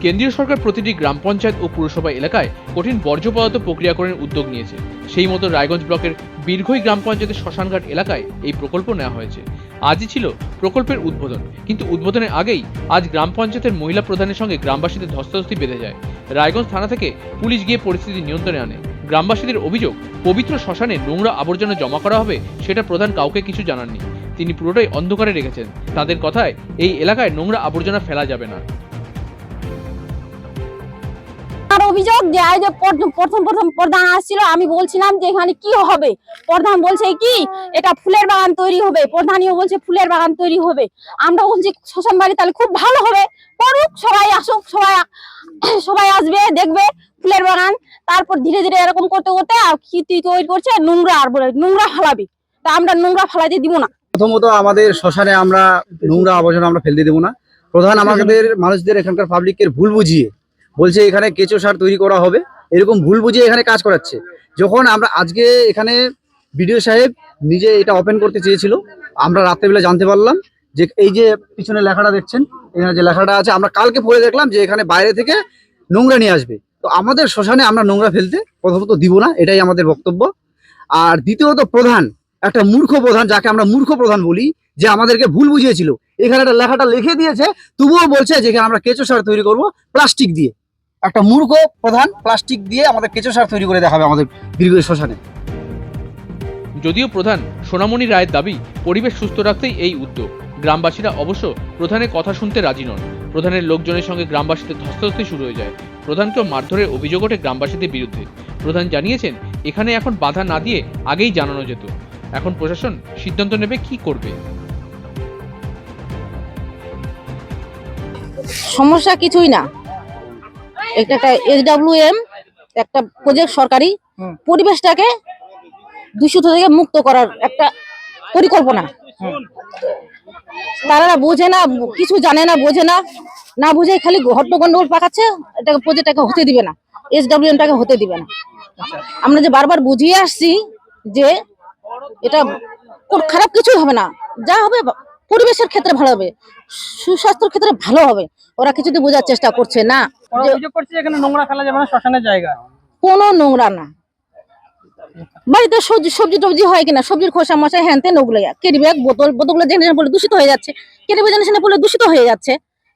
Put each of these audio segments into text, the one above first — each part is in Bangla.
কেন্দ্রীয় সরকার প্রতিটি গ্রাম পঞ্চায়েত ও পুরসভা এলাকায় কঠিন বর্জ্য পদার্থ প্রক্রিয়াকরণের উদ্যোগ নিয়েছে। সেই মতো রায়গঞ্জ ব্লকের বীরঘই গ্রাম পঞ্চায়েতের শ্মশানঘাট এলাকায় এই প্রকল্প নেওয়া হয়েছে। আজই ছিল প্রকল্পের উদ্বোধন। কিন্তু উদ্বোধনের আগেই আজ গ্রাম পঞ্চায়েতের মহিলা প্রধানের সঙ্গে গ্রামবাসীদের ধস্তাধস্তি বেঁধে যায়। রায়গঞ্জ থানা থেকে পুলিশ গিয়ে পরিস্থিতি নিয়ন্ত্রণে আনে। গ্রামবাসীদের অভিযোগ, পবিত্র শ্মশানে নোংরা আবর্জনা জমা করা হবে সেটা প্রধান কাউকে কিছু জানাননি। তিনি পুরোটাই অন্ধকারে রেখেছেন। তাদের কথায়, এই এলাকায় নোংরা আবর্জনা ফেলা যাবে না। অভিযোগ যে যে প্রথম প্রথম প্রধান আসছিল। আমি বলছিলাম যে এখানে কি হবে? প্রধান বলছে কি? এটা ফুলের বাগান তৈরি হবে। প্রধানীও বলছে ফুলের বাগান তৈরি হবে। আমরা বলছি, শ্মশান বাড়ি তাহলে খুব ভালো হবে। করুক সবাই আসুক, সবাই সবাই আসবে, দেখবে ফুলের বাগান। তারপর ধীরে ধীরে এরকম করতে করতে কি তৈরি করছে নোংরা আর বলে নোংরা ফালাবি। তা আমরা নোংরা ফালাতে দিব না। প্রথমত আমাদের শ্মশানে আমরা নোংরা আবর্জনা আমরা ফেলতে দেবো না। প্রধান আমাদের মানুষদের এখানকার পাবলিকের ভুল বুঝিয়ে বলছে এখানে কেঁচো সার তৈরি করা হবে। এরকম ভুল বুঝিয়ে এখানে কাজ করাচ্ছে। যখন আমরা আজকে এখানে বিডিও সাহেব নিজে এটা ওপেন করতে চেয়েছিল, আমরা রাত্রেবেলা জানতে পারলাম যে এই যে পিছনে লেখাটা দেখছেন, এখানে যে লেখাটা আছে, আমরা কালকে পড়ে দেখলাম যে এখানে বাইরে থেকে নোংরা নিয়ে আসবে। তো আমাদের শ্মশানে আমরা নোংরা ফেলতে প্রথমত দিব না, এটাই আমাদের বক্তব্য। আর দ্বিতীয়ত প্রধান, একটা মূর্খ প্রধান, যাকে আমরা মূর্খ প্রধান বলি, যে আমাদেরকে ভুল বুঝিয়েছিল। এখানে একটা লেখাটা লিখে দিয়েছে, তবুও বলছে যে এখানে আমরা কেঁচো সার তৈরি করব প্লাস্টিক দিয়ে। একটা মূর্খ প্রধান প্লাস্টিক দিয়ে আমাদের কেঁচো সার তৈরি করে দেখাবে আমাদের দীর্ঘ শ্মশানে। যদিও প্রধান সোনামণি রায়ের দাবি পরিবেশ সুস্থ রাখতেই এই উদ্যোগ। গ্রামবাসীরা অবশ্য প্রধানের কথা শুনতে রাজি নন। প্রধানের লোকজনের সঙ্গে গ্রামবাসীদের ধস্তাধস্তি শুরু হয়ে যায়। প্রধানকেও মারধরের অভিযোগ ওঠে গ্রামবাসীদের বিরুদ্ধে। প্রধান জানিয়েছেন এখানে এখন বাধা না দিয়ে আগেই জানানো যেত। এখন প্রশাসন সিদ্ধান্ত নেবে কি করবে। সমস্যা কিছুই না। একটা এসডাব্লিউ এম একটা প্রজেক্ট সরকারি পরিবেশটাকে দূষিত থেকে মুক্ত করার একটা পরিকল্পনা। তারা বোঝে না কিছু জানে না বোঝে না। না বুঝে খালি হট্ট গন্ডগোল পাকাচ্ছে এটাকে প্রজেক্টটাকে হতে দিবে না এসডাব্লিউ এমটাকে হতে দিবে না। আমরা যে বারবার বুঝিয়ে আসছি যে এটা খারাপ কিছুই হবে না যা হবে পরিবেশের ক্ষেত্রে ভালো হবে সুস্বাস্থ্যের ক্ষেত্রে ভালো হবে। ওরা কিছুতে বোঝার চেষ্টা করছে না। ওরা অভিযোগ করছে এখানে নোংরা ফেলা যাবে না শ্মশানের জায়গা। কোনো নোংরা না। বাড়িতে সবজি সবজি টবজি হয় কিনা? সবজির খোসা মশা হ্যান তেন ওগুলো কেরি ব্যাগ বোতল বোতলগুলো যেখানে পড়লে দূষিত হয়ে যাচ্ছে। কেরি ব্যাগ যেখানে পড়লে দূষিত হয়ে যাচ্ছে।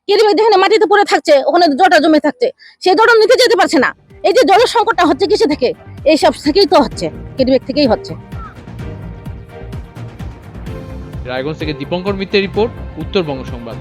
কেরি ব্যাগ যেখানে মাটিতে পড়ে থাকছে ওখানে জটা জমে থাকছে। সেই জটা নিতে যেতে পারছে না। এই যে জলের সংকটটা হচ্ছে কিসে থেকে? এইসব থেকেই তো হচ্ছে। কেরি ব্যাগ থেকেই হচ্ছে। রায়গঞ্জ থেকে দীপঙ্কর মিত্রের রিপোর্ট উত্তরবঙ্গ সংবাদ।